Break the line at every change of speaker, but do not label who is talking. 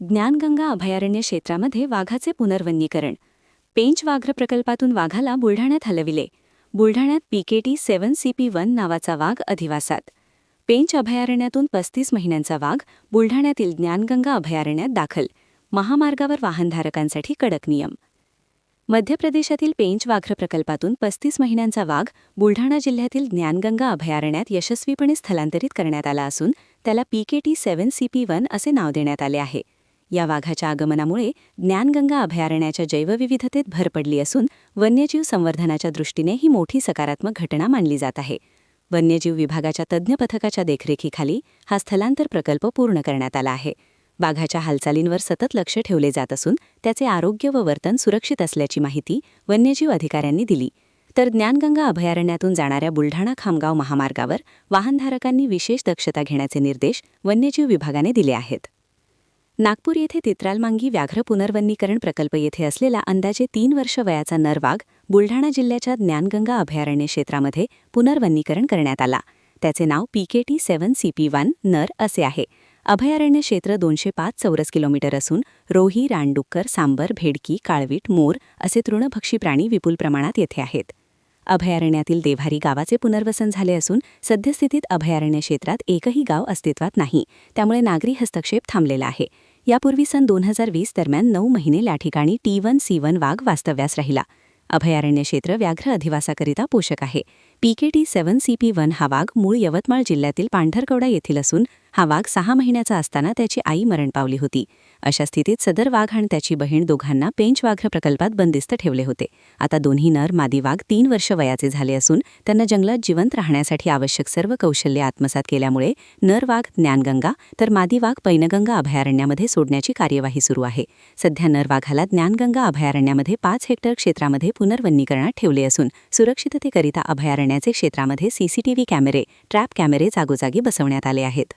ज्ञानगंगा अभयारण्य क्षेत्रामध्ये वाघाचे पुनर्वनीकरण. पेंच वाघ्र प्रकल्पातून वाघाला बुलढाण्यात हलविले. बुलढाण्यात पीकेटी सी पी वन नावाचा वाघ अधिवासात. पेंच अभयारण्यातून पस्तीस महिन्यांचा वाघ बुलढाण्यातील ज्ञानगंगा अभयारण्यात दाखल. महामार्गावर वाहनधारकांसाठी कडक नियम. मध्य प्रदेशातील पेंच वाघ्र प्रकल्पातून पस्तीस महिन्यांचा वाघ बुलढाणा जिल्ह्यातील ज्ञानगंगा अभयारण्यात यशस्वीपणे स्थलांतरित करण्यात आला असून त्याला पीकेटी सी पी वन असे नाव देण्यात आले आहे. या वाघाच्या आगमनामुळे ज्ञानगंगा अभयारण्याच्या जैवविविधतेत भर पडली असून वन्यजीव संवर्धनाच्या दृष्टीने ही मोठी सकारात्मक घटना मानली जात आहे. वन्यजीव विभागाच्या तज्ज्ञ पथकाच्या देखरेखीखाली हा स्थलांतर प्रकल्प पूर्ण करण्यात आला आहे. वाघाच्या हालचालींवर सतत लक्ष ठेवले जात असून त्याचे आरोग्य व वर्तन सुरक्षित असल्याची माहिती वन्यजीव अधिकाऱ्यांनी दिली. तर ज्ञानगंगा अभयारण्यातून जाणाऱ्या बुलढाणा खामगाव महामार्गावर वाहनधारकांनी विशेष दक्षता घेण्याचे निर्देश वन्यजीव विभागाने दिले आहेत. नागपूर येथे तित्रालमांगी व्याघ्र पुनर्वनीकरण प्रकल्प येथे असलेला अंदाजे तीन वर्ष वयाचा नरवाघ बुलढाणा जिल्ह्याच्या ज्ञानगंगा अभयारण्य क्षेत्रामध्ये पुनर्वनीकरण करण्यात आला. त्याचे नाव पीकेटी सी सीपी वन नर असे आहे. अभयारण्य क्षेत्र दोनशे पाच चौरस किलोमीटर असून रोही रानडुक्कर सांबर भेडकी काळवीट मोर असे तृणभक्षी प्राणी विपुल प्रमाणात येथे आहेत. अभयारण्यातील देव्हारी गावाचे पुनर्वसन झाले असून सद्यस्थितीत अभयारण्य क्षेत्रात एकही गाव अस्तित्वात नाही. त्यामुळे नागरी हस्तक्षेप थांबलेला आहे. यापूर्वी सन दोन हजार वीस दरम्यान नऊ महिने या ठिकाणी टी वन सी वन वाघ वास्तव्यास राहिला. अभयारण्य क्षेत्र व्याघ्र अधिवासाकरिता पोषक आहे. पीकेटी सेवन सीपी वन हा वाघ मूळ यवतमाळ जिल्ह्यातील पांढरकवडा येथील असून हा वाघ सहा महिन्याचा असताना त्याची आई मरण पावली होती. अशा स्थितीत सदर वाघ आणि त्याची बहीण दोघांना पेंच वाघ्र प्रकल्पात बंदिस्त ठेवले होते. आता दोन्ही नर मादी वाघ तीन वर्ष वयाचे झाले असून त्यांना जंगलात जिवंत राहण्यासाठी आवश्यक सर्व कौशल्य आत्मसात केल्यामुळे नर वाघ ज्ञानगंगा तर मादी वाघ पैनगंगा अभयारण्यामध्ये सोडण्याची कार्यवाही सुरू आहे. सध्या नर वाघाला ज्ञानगंगा अभयारण्यामध्ये पाच हेक्टर क्षेत्रामध्ये पुनर्वनीकरणात ठेवले असून सुरक्षिततेकरिता अभयारण्याचे क्षेत्रामध्ये सीसीटीव्ही कॅमेरे ट्रॅप कॅमेरे जागोजागी बसवण्यात आले आहेत.